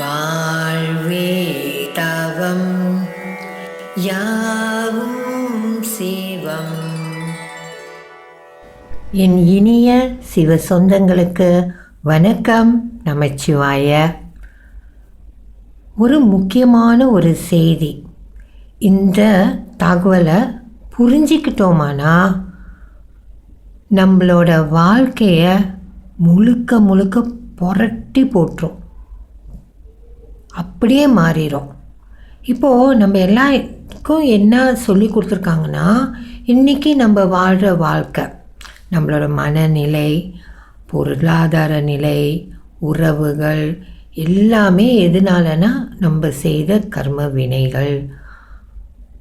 வாழ்வே தவம் யாவும் சிவம். என் இனிய சிவ சொந்தங்களுக்கு வணக்கம் நமச்சிவாய. ஒரு முக்கியமான ஒரு செய்தி. இந்த தகவலை புரிஞ்சிக்கிட்டோமானா? நம்மளோட வாழ்க்கையை முழுக்க முழுக்க புரட்டி போட்டுரும். அப்படியே மாறிடும் இப்போது நம்ம எல்லாருக்கும் என்ன சொல்லி கொடுத்துருக்காங்கன்னா இன்றைக்கி நம்ம வாழ்கிற வாழ்க்கை நம்மளோட மனநிலை பொருளாதார நிலை உறவுகள் எல்லாமே எதனாலனா நம்ம செய்த கர்ம வினைகள்.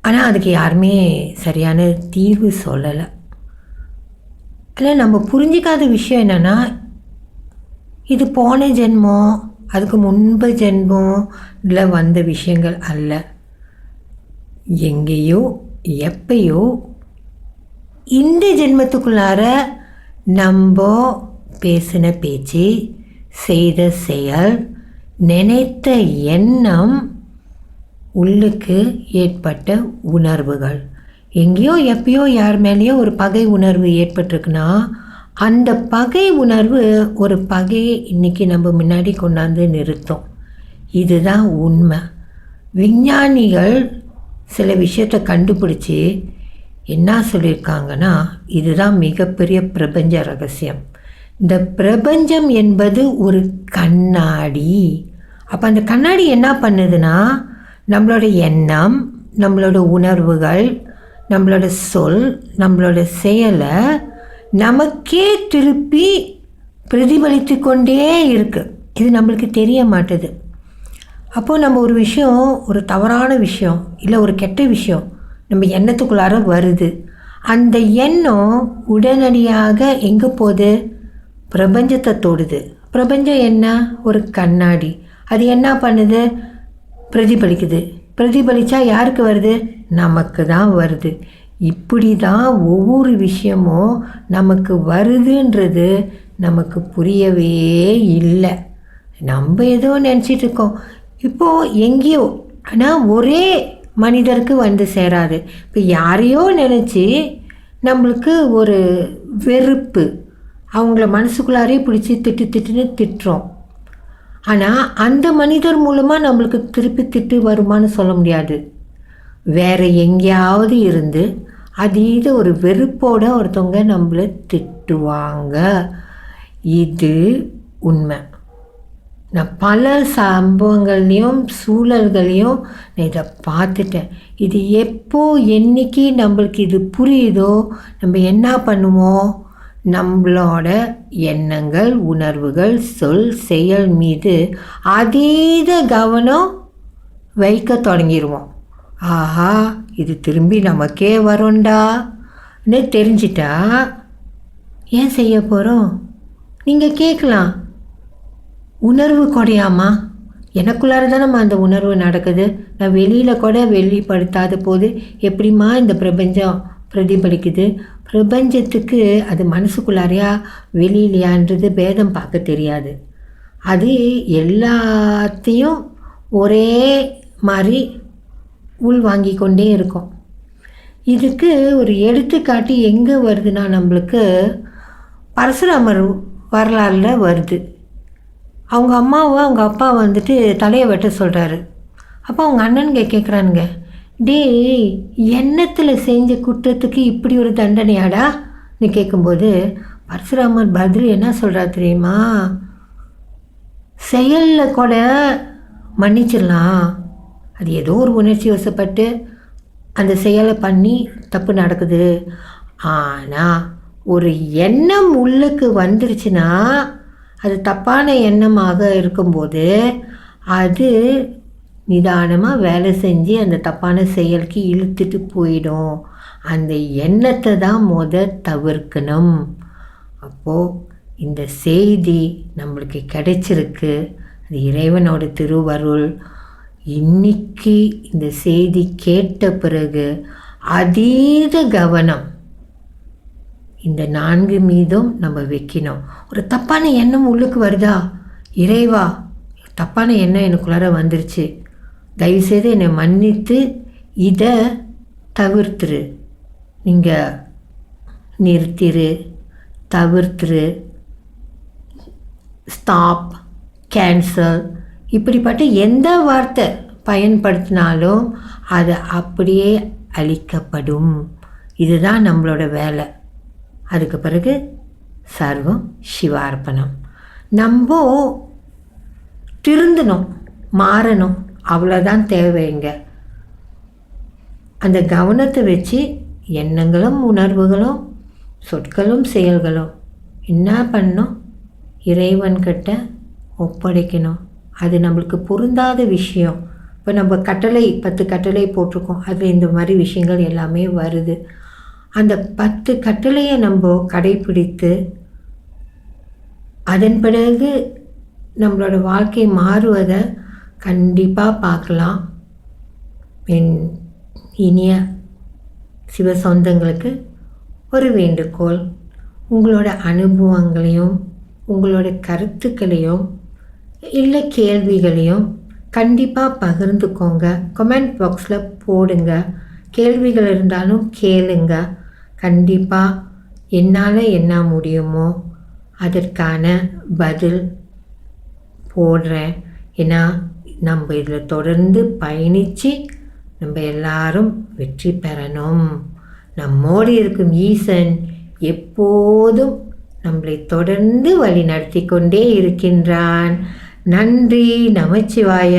ஆனால் அதுக்கு யாருமே சரியான தீர்வு சொல்லலை. ஆனால் நம்ம புரிஞ்சிக்காத விஷயம் என்னென்னா இது போன ஜென்மம் அதுக்கு முன்பு ஜென்மில் வந்த விஷயங்கள் அல்ல. எங்கேயோ எப்பயோ இந்த ஜென்மத்துக்குள்ளார நம்ம பேசின பேச்சு செய்த செயல் நினைத்த எண்ணம் உள்ளுக்கு ஏற்பட்ட உணர்வுகள். எங்கேயோ எப்பயோ யார் மேலேயோ ஒரு பகை உணர்வு ஏற்பட்டிருக்குன்னா அந்த பகை உணர்வு ஒரு பகையை இன்றைக்கி நம்ம முன்னாடி கொண்டாந்து நிறுத்தும். இதுதான் உண்மை. விஞ்ஞானிகள் சில விஷயத்தை கண்டுபிடிச்சி என்ன சொல்லியிருக்காங்கன்னா இதுதான் மிகப்பெரிய பிரபஞ்ச ரகசியம். இந்த பிரபஞ்சம் என்பது ஒரு கண்ணாடி. அப்போ அந்த கண்ணாடி என்ன பண்ணுதுன்னா நம்மளோட எண்ணம் நம்மளோட உணர்வுகள் நம்மளோட சொல் நம்மளோட செயலை நமக்கே திருப்பி பிரதிபலித்து கொண்டே இருக்குது இது நம்மளுக்கு தெரிய மாட்டுது. அப்போது நம்ம ஒரு விஷயம் ஒரு தவறான விஷயம் இல்லை ஒரு கெட்ட விஷயம் நம்ம எண்ணத்துக்குள்ளார வருது. அந்த எண்ணம் உடனடியாக எங்கே போகுது? பிரபஞ்சத்தை தொடுது. பிரபஞ்சம் என்ன? ஒரு கண்ணாடி. அது என்ன பண்ணுது? பிரதிபலிக்குது. பிரதிபலித்தா யாருக்கு வருது? நமக்கு தான் வருது. இப்படி தான் ஒவ்வொரு விஷயமும் நமக்கு வருதுன்றது நமக்கு புரியவே இல்லை. நம்ம ஏதோ நினச்சிட்டு இருக்கோம். இப்போது எங்கேயோ ஆனால் ஒரே மனிதருக்கு வந்து சேராது. இப்போ யாரையோ நினச்சி நம்மளுக்கு ஒரு வெறுப்பு. அவங்கள மனசுக்குள்ளாரே பிடிச்சி திட்டு திட்டுன்னு திட்டுறோம். ஆனால் அந்த மனிதர் மூலமாக நம்மளுக்கு திருப்பி திட்டு வருமானு சொல்ல முடியாது. வேறு எங்கேயாவது இருந்து அதீத ஒரு வெறுப்போட ஒருத்தவங்க நம்மளை திட்டுவாங்க. இது உண்மை. நான் பல சம்பவங்கள்லேயும் சூழல்களையும் நான் இதை பார்த்துட்டேன். இது எப்போ என்னைக்கு நம்மளுக்கு இது புரியுதோ நம்ம என்ன பண்ணுவோம் நம்மளோட எண்ணங்கள் உணர்வுகள் சொல் செயல் மீது அதீத கவனம் வைக்க தொடங்கிடுவோம் ஆஹா இது திரும்பி நமக்கே வரும்டான்னு தெரிஞ்சிட்டா ஏன் செய்ய போகிறோம் நீங்கள் கேட்கலாம் உணர்வு குறையாமா எனக்குள்ளார தானம்மா அந்த உணர்வு நடக்குது. நான் வெளியில் கூட வெளிப்படுத்தாத போது எப்படிம்மா இந்த பிரபஞ்சம் பிரதிபலிக்குது? பிரபஞ்சத்துக்கு அது மனசுக்குள்ளாரையா? வெளியிலையான்றது பேதம் பார்க்க தெரியாது. அது எல்லாத்தையும் ஒரே மாதிரி உள்வாங்கி கொண்டே இருக்கும். இதுக்கு ஒரு எடுத்துக்காட்டு எங்கே வருதுன்னா நம்மளுக்கு பரசுராமர் வரலாறில் வருது. அவங்க அம்மாவை அவங்க அப்பா வந்துட்டு தலையை வெட்ட சொல்கிறாரு அப்போ அவங்க அண்ணனுங்க கேட்குறானுங்க டேய் எண்ணத்தில் செஞ்ச குற்றத்துக்கு இப்படி ஒரு தண்டனையாடா? நீ கேட்கும்போது பரசுராமர் பதில் என்ன சொல்கிறார் தெரியுமா? செயலில் கூட மன்னிச்சிடலாம். அது ஏதோ ஒரு உணர்ச்சி வசப்பட்டு அந்த செயலை பண்ணி தப்பு நடக்குது. ஆனால் ஒரு எண்ணம் உள்ளுக்கு வந்துருச்சுன்னா அது தப்பான எண்ணமாக இருக்கும்போது அது நிதானமாக வேலை செஞ்சு அந்த தப்பான செயலுக்கு இழுத்துட்டு போயிடும். அந்த எண்ணத்தை தான் முத தவிர்க்கணும். அப்போது இந்த செய்தி நம்மளுக்கு கிடைச்சிருக்கு. அது இறைவனோட திருவருள். இன்னைக்கு இந்த செய்தி கேட்ட பிறகு அதீத கவனம் இந்த நான்கு மீதும் நம்ம வைக்கணும். ஒரு தப்பான எண்ணம் உள்ளுக்கு வருதா? இறைவா தப்பான எண்ணம் எனக்குள்ளார வந்துருச்சு. தயவுசெய்து என்னை மன்னித்து இதை தவிர்த்துரு. நீங்கள் நிறுத்திரு தவிர்த்துரு. ஸ்டாப் கேன்சல் இப்படிப்பட்ட எந்த வார்த்தை பயன்படுத்தினாலும் அது அப்படியே அழிக்கப்படும். இதுதான் நம்மளோட வேலை. அதுக்கு பிறகு சர்வம் சிவார்ப்பணம். நம்ம திருந்தணும் மாறணும் அவ்வளோதான் தேவைங்க அந்த கவனத்தை வச்சு எண்ணங்களும் உணர்வுகளும் சொற்களும் செயல்களும் என்ன பண்ணணும்? இறைவன்கிட்ட ஒப்படைக்கணும். அது நம்மளுக்கு பொருந்தாத விஷயம். இப்போ நம்ம கட்டளை பத்து கட்டளை போட்டிருக்கோம். அதில் இந்த மாதிரி விஷயங்கள் எல்லாமே வருது. அந்த பத்து கட்டளையை நம்ம கடைப்பிடித்து அதன் பிறகு நம்மளோட வாழ்க்கை மாறுவதை கண்டிப்பாக பார்க்கலாம். என் இனிய சிவ சொந்தங்களுக்கு ஒரு வேண்டுகோள். உங்களோட அனுபவங்களையும் உங்களோட கருத்துக்களையும் இல்லை கேள்விகளையும் கண்டிப்பாக பகிர்ந்துக்கோங்க. கமெண்ட் பாக்ஸில் போடுங்க. கேள்விகள் இருந்தாலும் கேளுங்க. கண்டிப்பாக என்னால் என்ன முடியுமோ அதற்கான பதில் போடுறேன். ஏன்னா நம்ம இதில் தொடர்ந்து பயணித்து நம்ம எல்லாரும் வெற்றி பெறணும். நம்மோடு இருக்கும் ஈசன் எப்போதும் நம்மளை தொடர்ந்து வழி நடத்தி கொண்டே இருக்கின்றான். நன்றி நமச்சிவாய.